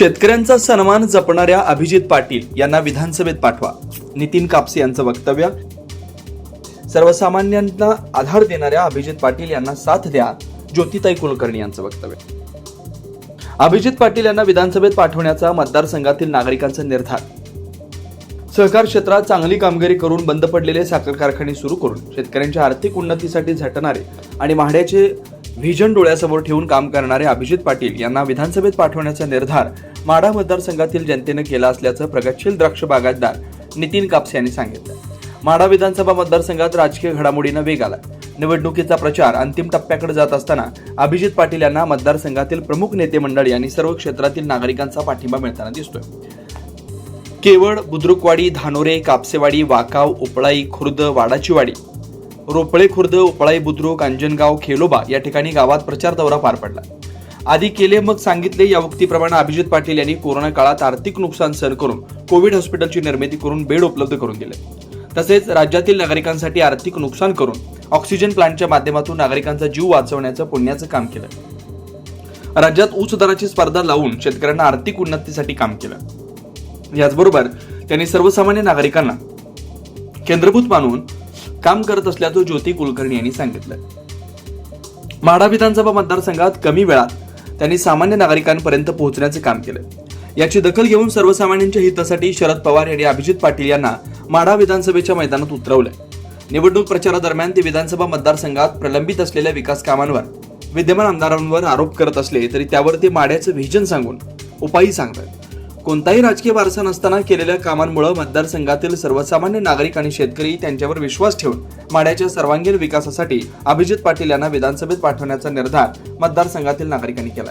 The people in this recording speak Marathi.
शेतकऱ्यांचा सन्मान जपणाऱ्या अभिजित पाटील यांना विधानसभेत पाठवा. नितीन कापसे यांचं वक्तव्य. सर्वसामान्यांना आधार देणाऱ्या अभिजित पाटील यांना साथ द्या. ज्योतिताई कुलकर्णी यांचं वक्तव्य. अभिजित पाटील यांना विधानसभेत पाठवण्याचा मतदारसंघातील नागरिकांचा निर्धार. सहकार क्षेत्रात चांगली कामगिरी करून बंद पडलेले साखर कारखाने सुरू करून शेतकऱ्यांच्या आर्थिक उन्नतीसाठी झटणारे आणि म्हाड्याचे व्हिजन डोळ्यासमोर ठेवून काम करणारे अभिजित पाटील यांना विधानसभेत पाठवण्याचा निर्धार माढा मतदारसंघातील जनतेनं केला असल्याचं प्रगतशील द्राक्ष बागायतदार नितीन कापसे यांनी सांगितलं. माढा विधानसभा मतदारसंघात राजकीय घडामोडीनं वेग आला. निवडणुकीचा प्रचार अंतिम टप्प्याकडे जात असताना अभिजित पाटील यांना मतदारसंघातील प्रमुख नेते मंडळी आणि सर्व क्षेत्रातील नागरिकांचा पाठिंबा मिळताना दिसतोय. केवळ बुद्रुकवाडी धानोरे कापसेवाडी वाकाव उपळाई खुर्द वाडाचीवाडी रोपळे खुर्द उपळाई बुद्रुक अंजनगाव खेलोबा या ठिकाणी गावात प्रचार दौरा पार पडला. आधी केले मग सांगितले या उक्तीप्रमाणे अभिजित पाटील यांनी कोरोना काळात आर्थिक नुकसान सहन करून कोविड हॉस्पिटलची निर्मिती करून बेड उपलब्ध करून दिले. तसेच राज्यातील नागरिकांसाठी आर्थिक नुकसान करून ऑक्सिजन प्लांटच्या माध्यमातून नागरिकांचा जीव वाचवण्याचं पुण्याचं काम केलं. राज्यात उच्च दराची स्पर्धा लावून शेतकऱ्यांना आर्थिक उन्नतीसाठी काम केलं. याचबरोबर त्यांनी सर्वसामान्य नागरिकांना केंद्रभूत मानून काम करत असल्याचं ज्योती कुलकर्णी यांनी सांगितलं. माढा विधानसभा मतदारसंघात कमी वेळात त्यांनी सामान्य नागरिकांपर्यंत पोहोचण्याचे काम केलं. याची दखल घेऊन सर्वसामान्यांच्या हितासाठी शरद पवार यांनी अभिजित पाटील यांना माढा विधानसभेच्या मैदानात उतरवलंय. निवडणूक प्रचारादरम्यान ते विधानसभा मतदारसंघात प्रलंबित असलेल्या विकास कामांवर विद्यमान आमदारांवर आरोप करत असले तरी त्यावर ते माड्याचं व्हिजन सांगून उपायही सांगतात. कोणताही राजकीय वारसा नसताना केलेल्या कामांमुळे मतदारसंघातील सर्वसामान्य नागरिक आणि शेतकरी त्यांच्यावर विश्वास ठेवून माड्याच्या सर्वांगीण विकासासाठी अभिजित पाटील यांना विधानसभेत पाठवण्याचा निर्धार मतदारसंघातील नागरिकांनी केला